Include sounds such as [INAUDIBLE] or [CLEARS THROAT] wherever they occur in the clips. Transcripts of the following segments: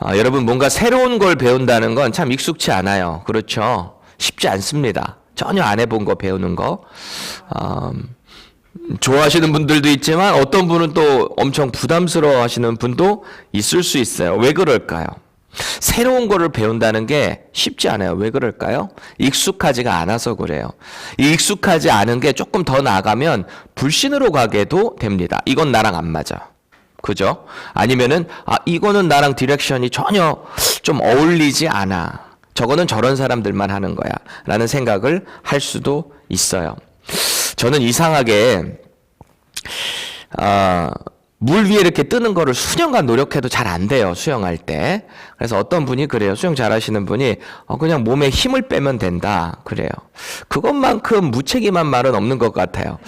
아, 여러분 뭔가 새로운 걸 배운다는 건 참 익숙치 않아요. 그렇죠? 쉽지 않습니다. 전혀 안 해본 거 배우는 거. 음, 좋아하시는 분들도 있지만 어떤 분은 또 엄청 부담스러워 하시는 분도 있을 수 있어요. 왜 그럴까요? 새로운 거를 배운다는 게 쉽지 않아요. 왜 그럴까요? 익숙하지가 않아서 그래요. 이 익숙하지 않은 게 조금 더 나가면 불신으로 가게도 됩니다. 이건 나랑 안 맞아. 그죠? 아니면은 아 이거는 나랑 디렉션이 전혀 좀 어울리지 않아. 저거는 저런 사람들만 하는 거야. 라는 생각을 할 수도 있어요. 저는 이상하게 아, 물 위에 이렇게 뜨는 거를 수년간 노력해도 잘 안 돼요. 수영할 때. 그래서 어떤 분이 그래요. 수영 잘 하시는 분이 어, 그냥 몸에 힘을 빼면 된다. 그래요. 그것만큼 무책임한 말은 없는 것 같아요.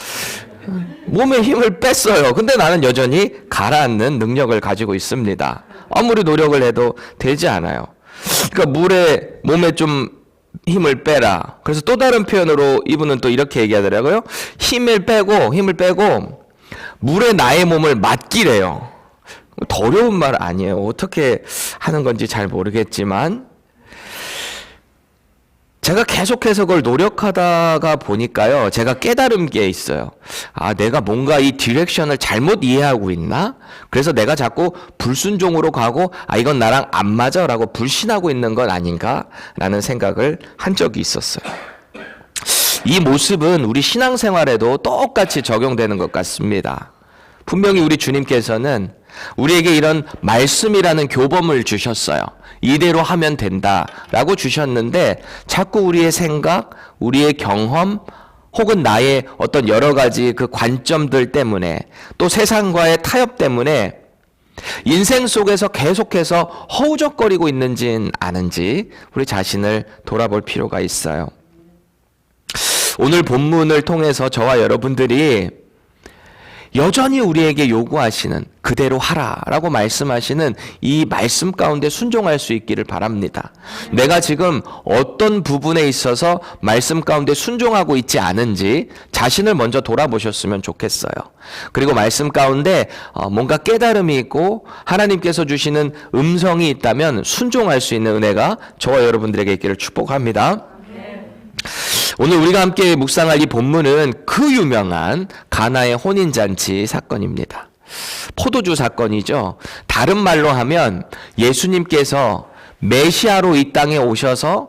몸에 힘을 뺐어요. 근데 나는 여전히 가라앉는 능력을 가지고 있습니다. 아무리 노력을 해도 되지 않아요. 그러니까 물에 몸에 좀 힘을 빼라. 그래서 또 다른 표현으로 이분은 또 이렇게 얘기하더라고요. 힘을 빼고 힘을 빼고 물에 나의 몸을 맡기래요. 더러운 말 아니에요. 어떻게 하는 건지 잘 모르겠지만 제가 계속해서 그걸 노력하다가 보니까요. 제가 깨달은 게 있어요. 아, 내가 뭔가 이 디렉션을 잘못 이해하고 있나? 그래서 내가 자꾸 불순종으로 가고 아, 이건 나랑 안 맞아 라고 불신하고 있는 건 아닌가? 라는 생각을 한 적이 있었어요. 이 모습은 우리 신앙생활에도 똑같이 적용되는 것 같습니다. 분명히 우리 주님께서는 우리에게 이런 말씀이라는 교범을 주셨어요. 이대로 하면 된다 라고 주셨는데 자꾸 우리의 생각, 우리의 경험 혹은 나의 어떤 여러 가지 그 관점들 때문에 또 세상과의 타협 때문에 인생 속에서 계속해서 허우적거리고 있는지는 아는지 우리 자신을 돌아볼 필요가 있어요. 오늘 본문을 통해서 저와 여러분들이 여전히 우리에게 요구하시는 그대로 하라라고 말씀하시는 이 말씀 가운데 순종할 수 있기를 바랍니다. 내가 지금 어떤 부분에 있어서 말씀 가운데 순종하고 있지 않은지 자신을 먼저 돌아보셨으면 좋겠어요. 그리고 말씀 가운데 어, 뭔가 깨달음이 있고 하나님께서 주시는 음성이 있다면 순종할 수 있는 은혜가 저와 여러분들에게 있기를 축복합니다. 오늘 우리가 함께 묵상할 이 본문은 그 유명한 가나의 혼인잔치 사건입니다. 포도주 사건이죠. 다른 말로 하면 예수님께서 메시아로 이 땅에 오셔서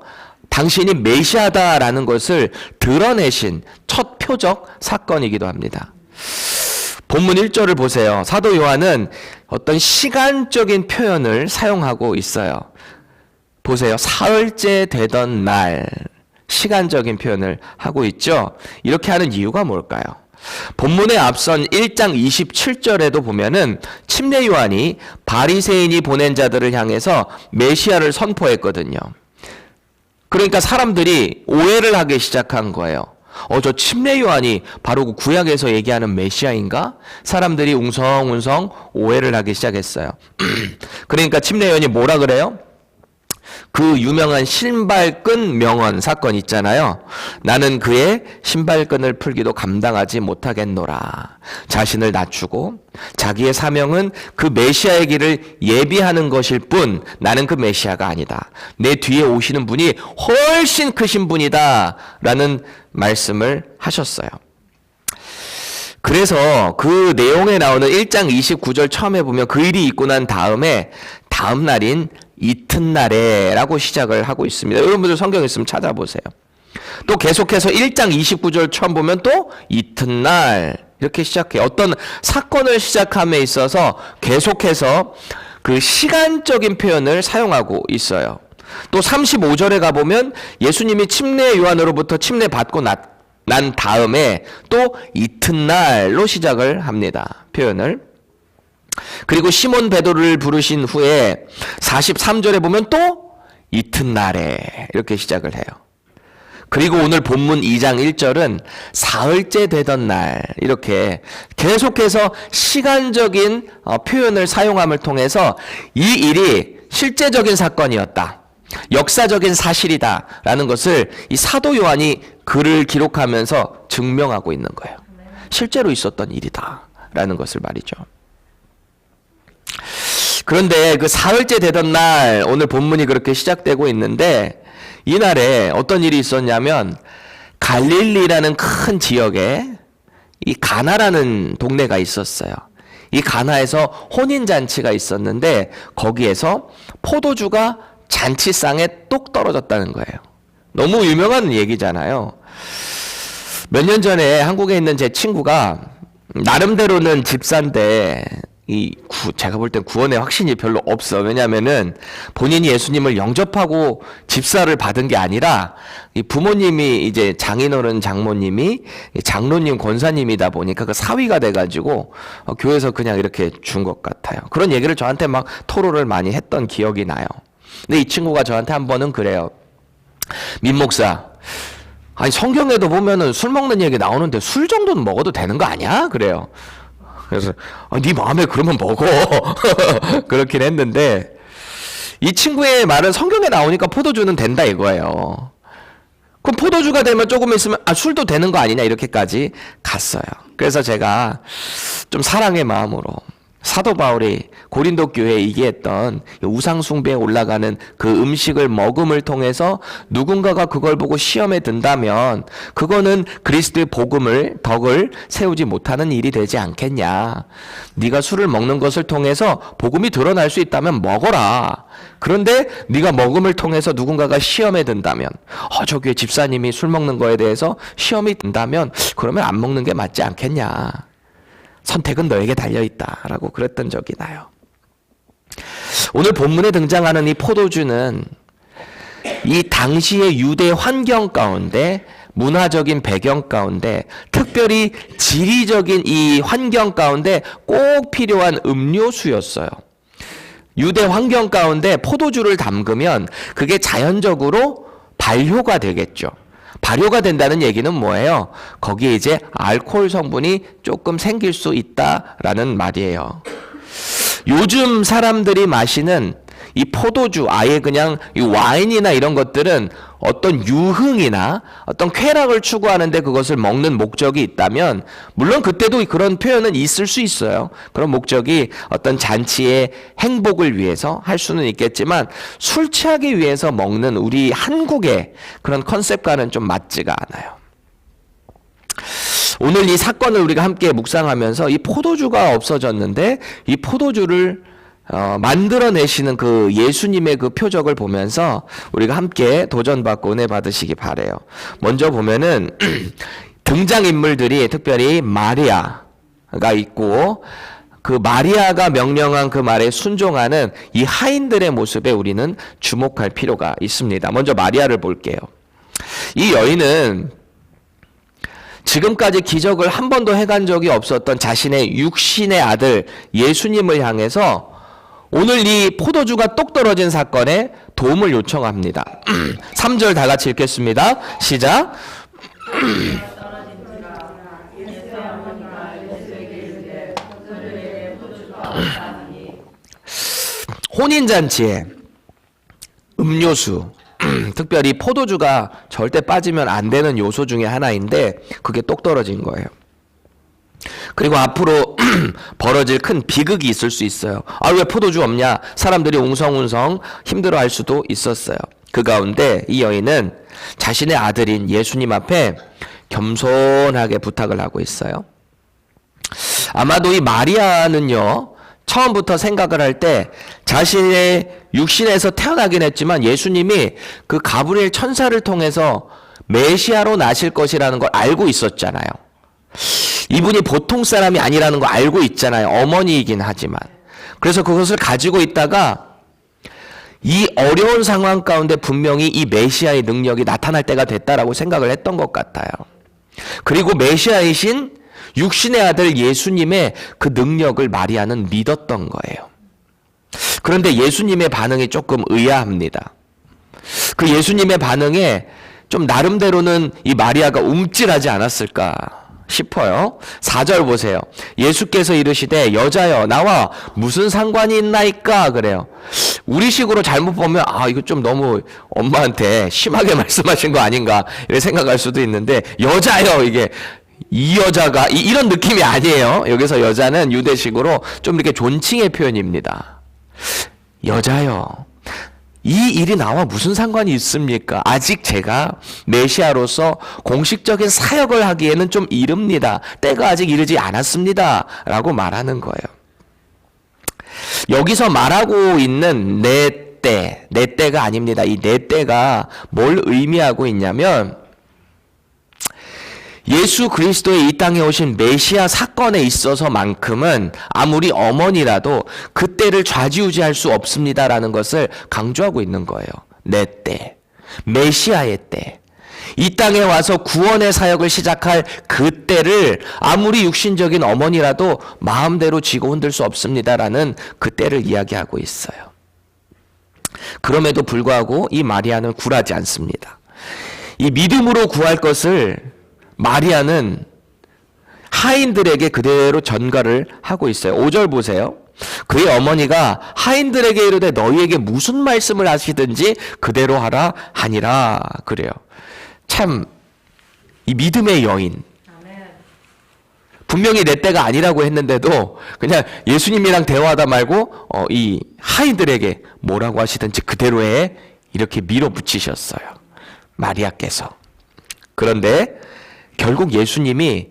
당신이 메시아다라는 것을 드러내신 첫 표적 사건이기도 합니다. 본문 1절을 보세요. 사도 요한은 어떤 시간적인 표현을 사용하고 있어요. 보세요. 사흘째 되던 날. 시간적인 표현을 하고 있죠. 이렇게 하는 이유가 뭘까요? 본문에 앞선 1장 27절에도 보면은 침례 요한이 바리새인이 보낸 자들을 향해서 메시아를 선포했거든요. 그러니까 사람들이 오해를 하기 시작한 거예요. 어, 저 침례 요한이 바로 그 구약에서 얘기하는 메시아인가? 사람들이 웅성웅성 오해를 하기 시작했어요. [CLEARS THROAT] 그러니까 침례 요한이 뭐라 그래요? 그 유명한 신발끈 명언 사건 있잖아요. 나는 그의 신발끈을 풀기도 감당하지 못하겠노라. 자신을 낮추고 자기의 사명은 그 메시아의 길을 예비하는 것일 뿐 나는 그 메시아가 아니다. 내 뒤에 오시는 분이 훨씬 크신 분이다. 라는 말씀을 하셨어요. 그래서 그 내용에 나오는 1장 29절 처음에 보면 그 일이 있고 난 다음에 다음 날인 이튿날에 라고 시작을 하고 있습니다. 여러분들 성경 있으면 찾아보세요. 또 계속해서 1장 29절 처음 보면 또 이튿날 이렇게 시작해요. 어떤 사건을 시작함에 있어서 계속해서 그 시간적인 표현을 사용하고 있어요. 또 35절에 가보면 예수님이 침례 요한으로부터 침례 받고 난 다음에 또 이튿날로 시작을 합니다. 표현을. 그리고 시몬 베드로를 부르신 후에 43절에 보면 또 이튿날에 이렇게 시작을 해요. 그리고 오늘 본문 2장 1절은 사흘째 되던 날 이렇게 계속해서 시간적인 어, 표현을 사용함을 통해서 이 일이 실제적인 사건이었다. 역사적인 사실이다라는 것을 이 사도 요한이 글을 기록하면서 증명하고 있는 거예요. 실제로 있었던 일이다라는 것을 말이죠. 그런데 그 사흘째 되던 날 오늘 본문이 그렇게 시작되고 있는데 이날에 어떤 일이 있었냐면 갈릴리라는 큰 지역에 이 가나라는 동네가 있었어요. 이 가나에서 혼인 잔치가 있었는데 거기에서 포도주가 잔치상에 똑 떨어졌다는 거예요. 너무 유명한 얘기잖아요. 몇 년 전에 한국에 있는 제 친구가 나름대로는 집사인데 이 구, 제가 볼 땐 구원의 확신이 별로 없어. 왜냐면은 본인이 예수님을 영접하고 집사를 받은 게 아니라 이 부모님이 이제 장인어른 장모님이 이 장로님 권사님이다 보니까 그 사위가 돼가지고 어, 교회에서 그냥 이렇게 준 것 같아요. 그런 얘기를 저한테 막 토로를 많이 했던 기억이 나요. 근데 이 친구가 저한테 한 번은 그래요. 민 목사, 아니 성경에도 보면은 술 먹는 얘기 나오는데 술 정도는 먹어도 되는 거 아니야? 그래요. 그래서 아, 네 마음에 그러면 먹어 [LAUGHS] 그렇긴 했는데 이 친구의 말은 성경에 나오니까 포도주는 된다 이거예요. 그럼 포도주가 되면 조금 있으면 아 술도 되는 거 아니냐 이렇게까지 갔어요. 그래서 제가 좀 사랑의 마음으로 사도 바울이 고린도 교회에 얘기했던 우상 숭배에 올라가는 그 음식을 먹음을 통해서 누군가가 그걸 보고 시험에 든다면 그거는 그리스도의 복음을 덕을 세우지 못하는 일이 되지 않겠냐. 네가 술을 먹는 것을 통해서 복음이 드러날 수 있다면 먹어라. 그런데 네가 먹음을 통해서 누군가가 시험에 든다면 어 저기 집사님이 술 먹는 거에 대해서 시험이 든다면 그러면 안 먹는 게 맞지 않겠냐. 선택은 너에게 달려 있다 라고 그랬던 적이 나요. 오늘 본문에 등장하는 이 포도주는 이 당시의 유대 환경 가운데 문화적인 배경 가운데 특별히 지리적인 이 환경 가운데 꼭 필요한 음료수였어요. 유대 환경 가운데 포도주를 담그면 그게 자연적으로 발효가 되겠죠. 발효가 된다는 얘기는 뭐예요? 거기에 이제 알코올 성분이 조금 생길 수 있다라는 말이에요. 요즘 사람들이 마시는 이 포도주, 아예 그냥 이 와인이나 이런 것들은 어떤 유흥이나 어떤 쾌락을 추구하는데 그것을 먹는 목적이 있다면, 물론 그때도 그런 표현은 있을 수 있어요. 그런 목적이 어떤 잔치의 행복을 위해서 할 수는 있겠지만, 술 취하기 위해서 먹는 우리 한국의 그런 컨셉과는 좀 맞지가 않아요. 오늘 이 사건을 우리가 함께 묵상하면서 이 포도주가 없어졌는데 이 포도주를 어, 만들어내시는 그 예수님의 그 표적을 보면서 우리가 함께 도전받고 은혜 받으시기 바래요. 먼저 보면은 [CLEARS THROAT] 등장 인물들이 특별히 마리아가 있고 그 마리아가 명령한 그 말에 순종하는 이 하인들의 모습에 우리는 주목할 필요가 있습니다. 먼저 마리아를 볼게요. 이 여인은 지금까지 기적을 한 번도 해간 적이 없었던 자신의 육신의 아들 예수님을 향해서 오늘 이 포도주가 똑 떨어진 사건에 도움을 요청합니다. [CLEARS THROAT] 3절 다 같이 읽겠습니다. 시작. [CLEARS THROAT] 혼인잔치에 음료수, [CLEARS THROAT] 특별히 포도주가 절대 빠지면 안 되는 요소 중에 하나인데 그게 똑 떨어진 거예요. 그리고 앞으로 [CLEARS THROAT] 벌어질 큰 비극이 있을 수 있어요. 아, 왜 포도주 없냐? 사람들이 웅성웅성 힘들어 할 수도 있었어요. 그 가운데 이 여인은 자신의 아들인 예수님 앞에 겸손하게 부탁을 하고 있어요. 아마도 이 마리아는요, 처음부터 생각을 할 때 자신의 육신에서 태어나긴 했지만 예수님이 그 가브리엘 천사를 통해서 메시아로 나실 것이라는 걸 알고 있었잖아요. 이분이 보통 사람이 아니라는 거 알고 있잖아요. 어머니이긴 하지만. 그래서 그것을 가지고 있다가 이 어려운 상황 가운데 분명히 이 메시아의 능력이 나타날 때가 됐다라고 생각을 했던 것 같아요. 그리고 메시아이신 육신의 아들 예수님의 그 능력을 마리아는 믿었던 거예요. 그런데 예수님의 반응이 조금 의아합니다. 그 예수님의 반응에 좀 나름대로는 이 마리아가 움찔하지 않았을까 싶어요. 4절 보세요. 예수께서 이르시되 여자여 나와 무슨 상관이 있나이까 그래요. 우리식으로 잘못 보면 아 이거 좀 너무 엄마한테 심하게 [LAUGHS] 말씀하신 거 아닌가 이렇게 생각할 수도 있는데 여자여 이게 이 여자가 이, 이런 느낌이 아니에요. 여기서 여자는 유대식으로 좀 이렇게 존칭의 표현입니다. 여자요. 이 일이 나와 무슨 상관이 있습니까? 아직 제가 메시아로서 공식적인 사역을 하기에는 좀 이릅니다. 때가 아직 이르지 않았습니다. 라고 말하는 거예요. 여기서 말하고 있는 내 때, 내 때가 아닙니다. 이 내 때가 뭘 의미하고 있냐면 예수 그리스도의 이 땅에 오신 메시아 사건에 있어서만큼은 아무리 어머니라도 그때를 좌지우지할 수 없습니다라는 것을 강조하고 있는 거예요. 내 때. 메시아의 때. 이 땅에 와서 구원의 사역을 시작할 그때를 아무리 육신적인 어머니라도 마음대로 쥐고 흔들 수 없습니다라는 그때를 이야기하고 있어요. 그럼에도 불구하고 이 마리아는 굴하지 않습니다. 이 믿음으로 구할 것을 마리아는 하인들에게 그대로 전가를 하고 있어요. 5절 보세요. 그의 어머니가 하인들에게 이르되 너희에게 무슨 말씀을 하시든지 그대로 하라 하니라 그래요. 참 이 믿음의 여인 분명히 내 때가 아니라고 했는데도 그냥 예수님이랑 대화하다 말고 어, 이 하인들에게 뭐라고 하시든지 그대로 해 이렇게 밀어붙이셨어요. 마리아께서. 그런데 결국 예수님이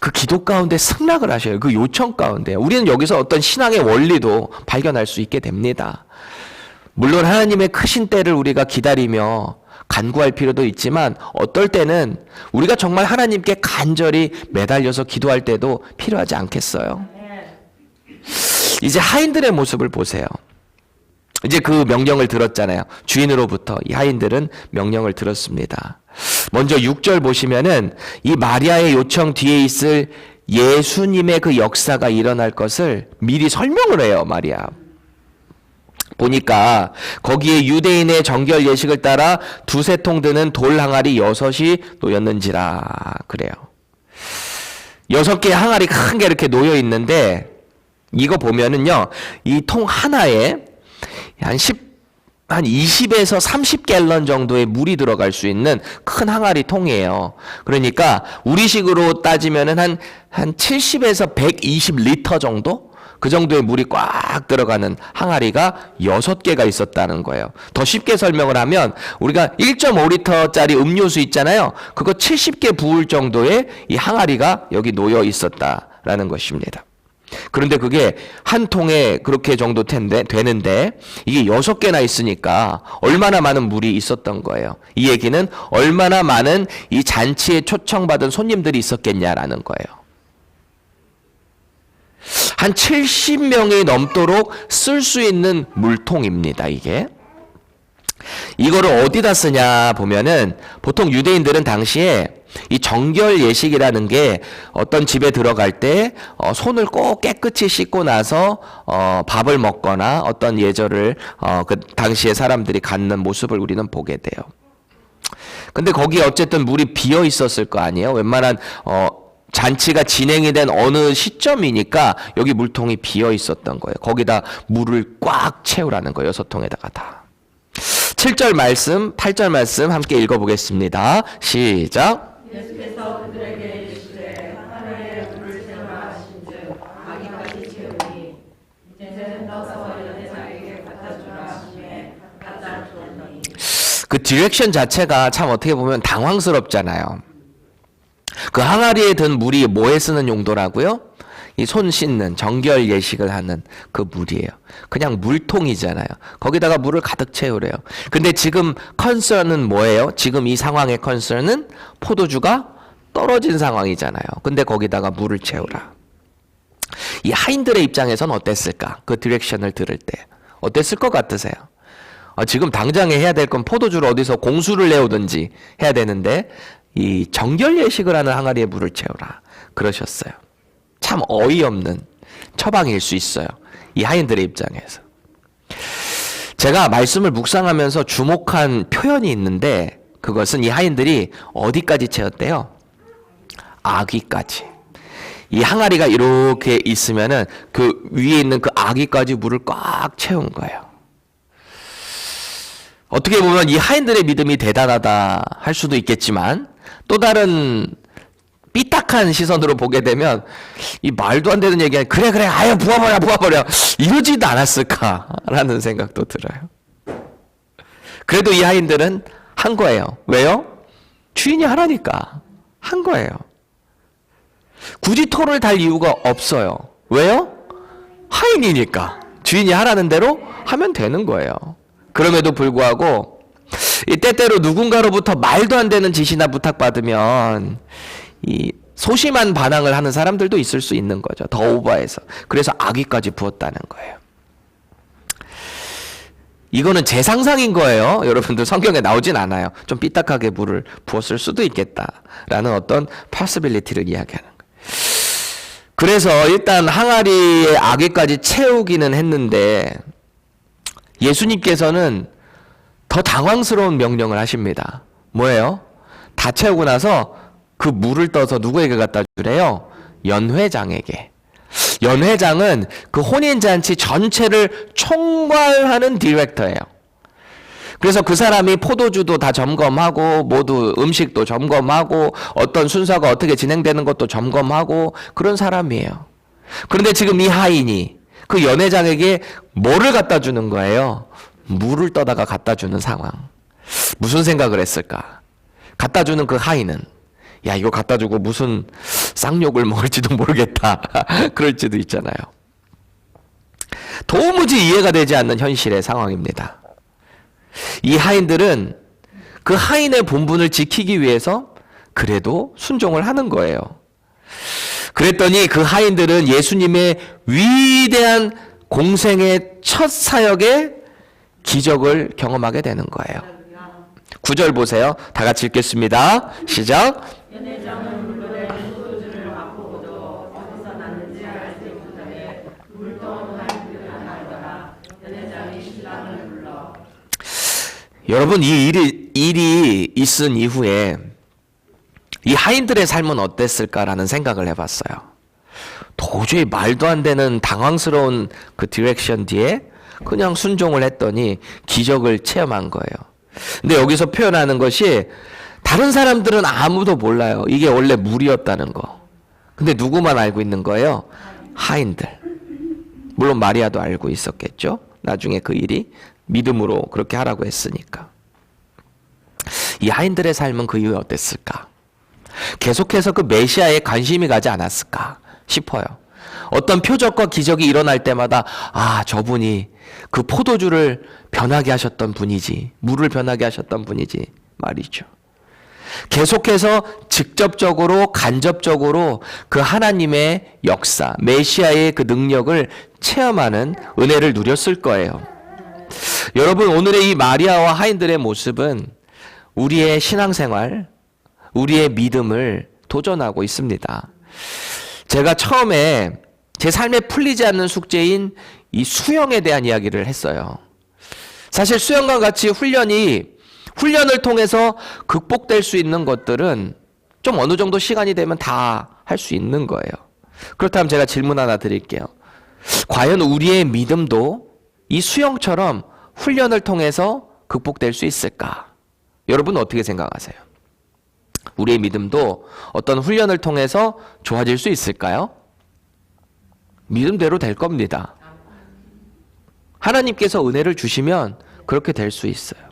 그 기도 가운데 승낙을 하셔요. 그 요청 가운데. 우리는 여기서 어떤 신앙의 원리도 발견할 수 있게 됩니다. 물론 하나님의 크신 때를 우리가 기다리며 간구할 필요도 있지만 어떨 때는 우리가 정말 하나님께 간절히 매달려서 기도할 때도 필요하지 않겠어요? 이제 하인들의 모습을 보세요. 이제 그 명령을 들었잖아요. 주인으로부터 이 하인들은 명령을 들었습니다. 먼저 6절 보시면은 이 마리아의 요청 뒤에 있을 예수님의 그 역사가 일어날 것을 미리 설명을 해요, 마리아. 보니까 거기에 유대인의 정결 예식을 따라 두세 통 드는 돌 항아리 여섯이 놓였는지라 그래요. 여섯 개의 항아리 큰 게 이렇게 놓여 있는데 이거 보면은요 이 통 하나에 한 10, 한 20에서 30갤런 정도의 물이 들어갈 수 있는 큰 항아리 통이에요. 그러니까 우리식으로 따지면은 한, 한 70에서 120리터 정도? 그 정도의 물이 꽉 들어가는 항아리가 6개가 있었다는 거예요. 더 쉽게 설명을 하면 우리가 1.5리터짜리 음료수 있잖아요. 그거 70개 부을 정도의 이 항아리가 여기 놓여 있었다라는 것입니다. 그런데 그게 한 통에 그렇게 정도 텐데 되는데 이게 여섯 개나 있으니까 얼마나 많은 물이 있었던 거예요. 이 얘기는 얼마나 많은 이 잔치에 초청받은 손님들이 있었겠냐라는 거예요. 한 70명이 넘도록 쓸 수 있는 물통입니다, 이게. 이거를 어디다 쓰냐 보면은 보통 유대인들은 당시에 이 정결 예식이라는 게 어떤 집에 들어갈 때 어, 손을 꼭 깨끗이 씻고 나서 어, 밥을 먹거나 어떤 예절을 어, 그 당시에 사람들이 갖는 모습을 우리는 보게 돼요. 근데 거기에 어쨌든 물이 비어 있었을 거 아니에요. 웬만한 어, 잔치가 진행이 된 어느 시점이니까 여기 물통이 비어 있었던 거예요. 거기다 물을 꽉 채우라는 거예요. 여섯 통에다가 다. 7절 말씀, 8절 말씀 함께 읽어보겠습니다. 시작. 예수께서 그들에게 이르시되 하나의 물을 채우라 하신 즉 아기까지 채우니 이제는 떠서 여자에게 갖다 주라 하시매 갖다 주었더니 그 디렉션 자체가 참 어떻게 보면 당황스럽잖아요. 그 항아리에 든 물이 뭐에 쓰는 용도라고요? 이 손 씻는 정결 예식을 하는 그 물이에요. 그냥 물통이잖아요. 거기다가 물을 가득 채우래요. 근데 지금 컨설은 뭐예요? 지금 이 상황의 컨설은 포도주가 떨어진 상황이잖아요. 근데 거기다가 물을 채우라. 이 하인들의 입장에선 어땠을까? 그 디렉션을 들을 때 어땠을 것 같으세요? 어, 지금 당장에 해야 될 건 포도주를 어디서 공수를 내오든지 해야 되는데 이 정결 예식을 하는 항아리에 물을 채우라 그러셨어요. 참 어이없는 처방일 수 있어요. 이 하인들의 입장에서. 제가 말씀을 묵상하면서 주목한 표현이 있는데 그것은 이 하인들이 어디까지 채웠대요? 아귀까지. 이 항아리가 이렇게 있으면은 그 위에 있는 그 아귀까지 물을 꽉 채운 거예요. 어떻게 보면 이 하인들의 믿음이 대단하다 할 수도 있겠지만 또 다른 삐딱한 시선으로 보게 되면 이 말도 안 되는 얘기 그래 그래 아유 부어버려 부어버려 이러지도 않았을까라는 생각도 들어요. 그래도 이 하인들은 한 거예요. 왜요? 주인이 하라니까 한 거예요. 굳이 토를 달 이유가 없어요. 왜요? 하인이니까 주인이 하라는 대로 하면 되는 거예요. 그럼에도 불구하고 이 때때로 누군가로부터 말도 안 되는 지시나 부탁받으면 이 소심한 반항을 하는 사람들도 있을 수 있는 거죠. 더 오버해서. 그래서 악의까지 부었다는 거예요. 이거는 제 상상인 거예요. [LAUGHS] 여러분들 성경에 나오진 않아요. 좀 삐딱하게 물을 부었을 수도 있겠다라는 어떤 파스빌리티를 이야기하는 거예요. 그래서 일단 항아리의 악의까지 채우기는 했는데 예수님께서는 더 당황스러운 명령을 하십니다. 뭐예요? 다 채우고 나서 그 물을 떠서 누구에게 갖다 주래요? 연회장에게. 연회장은 그 혼인잔치 전체를 총괄하는 디렉터예요. 그래서 그 사람이 포도주도 다 점검하고 모두 음식도 점검하고 어떤 순서가 어떻게 진행되는 것도 점검하고 그런 사람이에요. 그런데 지금 이 하인이 그 연회장에게 뭐를 갖다 주는 거예요? 물을 떠다가 갖다 주는 상황. 무슨 생각을 했을까? 갖다 주는 그 하인은 야 이거 갖다 주고 무슨 쌍욕을 먹을지도 모르겠다. [LAUGHS] 그럴지도 있잖아요. 도무지 이해가 되지 않는 현실의 상황입니다. 이 하인들은 그 하인의 본분을 지키기 위해서 그래도 순종을 하는 거예요. 그랬더니 그 하인들은 예수님의 위대한 공생의 첫 사역에 기적을 경험하게 되는 거예요. 9절 보세요. 다 같이 읽겠습니다. 시작. 연회장은 물건에 소주를 맛보고도 어디서 났는지 알 수 없기 전에 물동 하인들을 알더라. 연회장이 신랑을 불러 여러분 이 일이 일이 있은 이후에 이 하인들의 삶은 어땠을까라는 생각을 해봤어요. 도저히 말도 안 되는 당황스러운 그 디렉션 뒤에 그냥 순종을 했더니 기적을 체험한 거예요. 근데 여기서 표현하는 것이 다른 사람들은 아무도 몰라요. 이게 원래 물이었다는 거. 근데 누구만 알고 있는 거예요? 하인들. 물론 마리아도 알고 있었겠죠. 나중에 그 일이 믿음으로 그렇게 하라고 했으니까. 이 하인들의 삶은 그 이후에 어땠을까? 계속해서 그 메시아에 관심이 가지 않았을까 싶어요. 어떤 표적과 기적이 일어날 때마다 아, 저분이 그 포도주를 변하게 하셨던 분이지. 물을 변하게 하셨던 분이지. 말이죠. 계속해서 직접적으로 간접적으로 그 하나님의 역사, 메시아의 그 능력을 체험하는 은혜를 누렸을 거예요. 여러분 오늘의 이 마리아와 하인들의 모습은 우리의 신앙생활, 우리의 믿음을 도전하고 있습니다. 제가 처음에 제 삶에 풀리지 않는 숙제인 이 수영에 대한 이야기를 했어요. 사실 수영과 같이 훈련이 훈련을 통해서 극복될 수 있는 것들은 좀 어느 정도 시간이 되면 다 할 수 있는 거예요. 그렇다면 제가 질문 하나 드릴게요. 과연 우리의 믿음도 이 수영처럼 훈련을 통해서 극복될 수 있을까? 여러분 어떻게 생각하세요? 우리의 믿음도 어떤 훈련을 통해서 좋아질 수 있을까요? 믿음대로 될 겁니다. 하나님께서 은혜를 주시면 그렇게 될 수 있어요.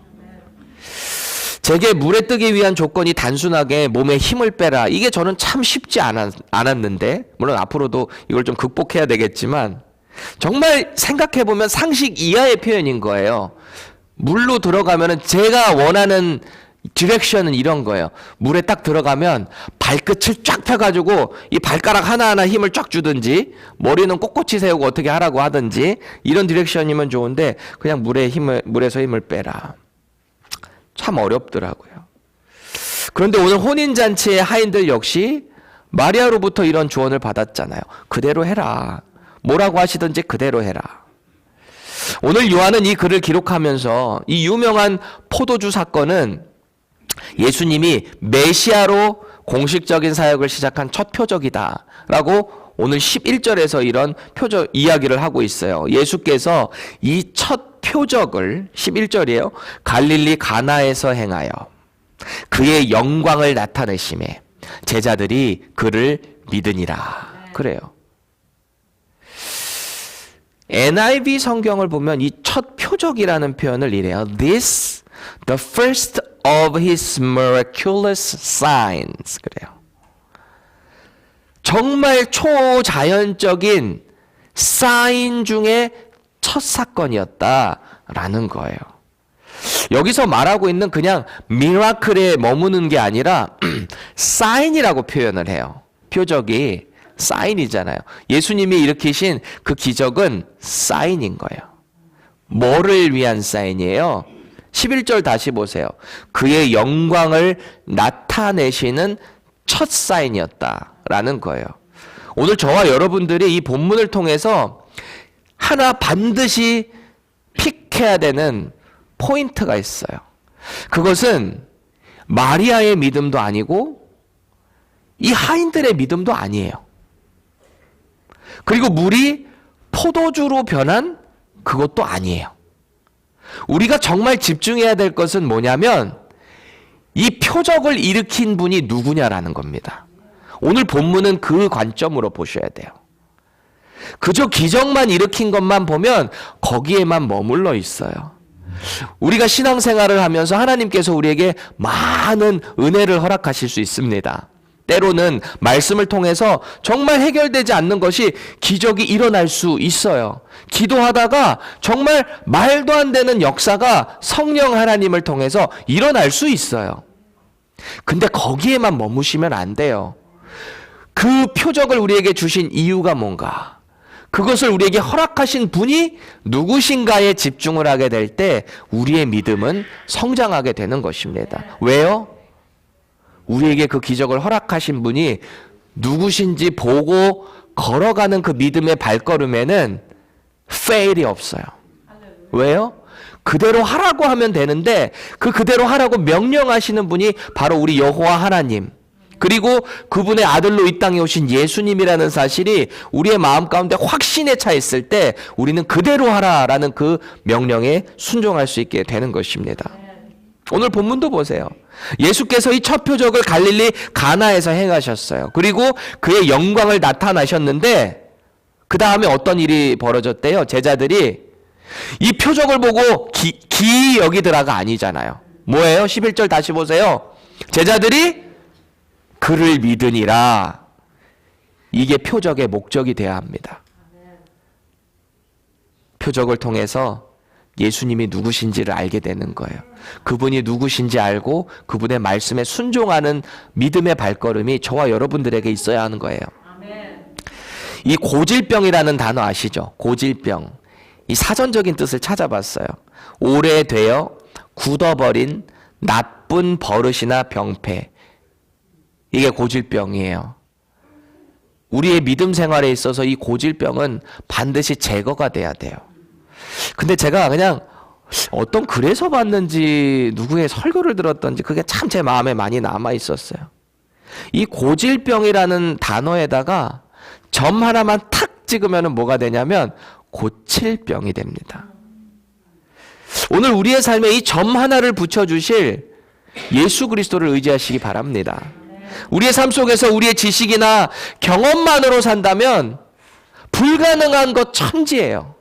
제게 물에 뜨기 위한 조건이 단순하게 몸에 힘을 빼라. 이게 저는 참 쉽지 않았, 않았는데, 물론 앞으로도 이걸 좀 극복해야 되겠지만, 정말 생각해보면 상식 이하의 표현인 거예요. 물로 들어가면은 제가 원하는 디렉션은 이런 거예요. 물에 딱 들어가면 발끝을 쫙 펴가지고 이 발가락 하나하나 힘을 쫙 주든지 머리는 꼿꼿이 세우고 어떻게 하라고 하든지 이런 디렉션이면 좋은데 그냥 물에 힘을, 물에서 힘을 빼라. 참 어렵더라고요. 그런데 오늘 혼인잔치의 하인들 역시 마리아로부터 이런 조언을 받았잖아요. 그대로 해라. 뭐라고 하시든지 그대로 해라. 오늘 요한은 이 글을 기록하면서 이 유명한 포도주 사건은 예수님이 메시아로 공식적인 사역을 시작한 첫 표적이다. 라고 오늘 11절에서 이런 표적 이야기를 하고 있어요. 예수께서 이 첫 표적을 11절이에요. 갈릴리 가나에서 행하여 그의 영광을 나타내심에 제자들이 그를 믿으니라. 그래요. NIV 성경을 보면 이 첫 표적이라는 표현을 이래요. This, the first of his miraculous signs. 그래요. 정말 초자연적인 사인 중에 첫 사건이었다라는 거예요. 여기서 말하고 있는 그냥 미라클에 머무는 게 아니라 [CLEARS THROAT] 사인이라고 표현을 해요. 표적이 사인이잖아요. 예수님이 일으키신 그 기적은 사인인 거예요. 뭐를 위한 사인이에요? 11절 다시 보세요. 그의 영광을 나타내시는 첫 사인이었다라는 거예요. 오늘 저와 여러분들이 이 본문을 통해서 하나 반드시 픽해야 되는 포인트가 있어요. 그것은 마리아의 믿음도 아니고 이 하인들의 믿음도 아니에요. 그리고 물이 포도주로 변한 그것도 아니에요. 우리가 정말 집중해야 될 것은 뭐냐면 이 표적을 일으킨 분이 누구냐라는 겁니다. 오늘 본문은 그 관점으로 보셔야 돼요. 그저 기적만 일으킨 것만 보면 거기에만 머물러 있어요. 우리가 신앙생활을 하면서 하나님께서 우리에게 많은 은혜를 허락하실 수 있습니다. 때로는 말씀을 통해서 정말 해결되지 않는 것이 기적이 일어날 수 있어요. 기도하다가 정말 말도 안 되는 역사가 성령 하나님을 통해서 일어날 수 있어요. 근데 거기에만 머무시면 안 돼요. 그 표적을 우리에게 주신 이유가 뭔가? 그것을 우리에게 허락하신 분이 누구신가에 집중을 하게 될 때 우리의 믿음은 성장하게 되는 것입니다. 왜요? 우리에게 그 기적을 허락하신 분이 누구신지 보고 걸어가는 그 믿음의 발걸음에는 fail이 없어요. 왜요? 그대로 하라고 하면 되는데 그 그대로 하라고 명령하시는 분이 바로 우리 여호와 하나님. 그리고 그분의 아들로 이 땅에 오신 예수님이라는 사실이 우리의 마음 가운데 확신에 차 있을 때 우리는 그대로 하라라는 그 명령에 순종할 수 있게 되는 것입니다. 오늘 본문도 보세요. 예수께서 이 첫 표적을 갈릴리 가나에서 행하셨어요. 그리고 그의 영광을 나타나셨는데 그 다음에 어떤 일이 벌어졌대요? 제자들이 이 표적을 보고 기, 기 여기더라가 아니잖아요. 뭐예요? 11절 다시 보세요. 제자들이 그를 믿으니라. 이게 표적의 목적이 되어야 합니다. 표적을 통해서 예수님이 누구신지를 알게 되는 거예요. 그분이 누구신지 알고 그분의 말씀에 순종하는 믿음의 발걸음이 저와 여러분들에게 있어야 하는 거예요. 이 고질병이라는 단어 아시죠? 고질병. 이 사전적인 뜻을 찾아봤어요. 오래되어 굳어버린 나쁜 버릇이나 병폐. 이게 고질병이에요. 우리의 믿음 생활에 있어서 이 고질병은 반드시 제거가 돼야 돼요. 근데 제가 그냥 어떤 글에서 봤는지 누구의 설교를 들었던지 그게 참 제 마음에 많이 남아 있었어요. 이 고질병이라는 단어에다가 점 하나만 탁 찍으면 뭐가 되냐면 고칠 병이 됩니다. 오늘 우리의 삶에 이 점 하나를 붙여주실 예수 그리스도를 의지하시기 바랍니다. 우리의 삶 속에서 우리의 지식이나 경험만으로 산다면 불가능한 것 천지예요.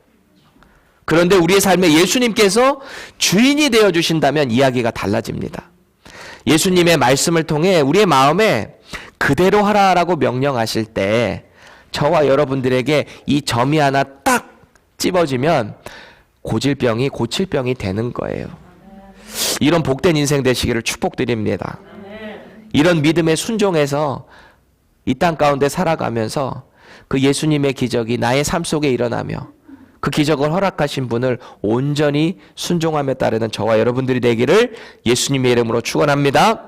그런데 우리의 삶에 예수님께서 주인이 되어 주신다면 이야기가 달라집니다. 예수님의 말씀을 통해 우리의 마음에 그대로 하라라고 명령하실 때 저와 여러분들에게 이 점이 하나 딱 찝어지면 고질병이 고칠병이 되는 거예요. 이런 복된 인생 되시기를 축복드립니다. 이런 믿음에 순종해서 이 땅 가운데 살아가면서 그 예수님의 기적이 나의 삶 속에 일어나며 그 기적을 허락하신 분을 온전히 순종함에 따르는 저와 여러분들이 되기를 예수님의 이름으로 축원합니다.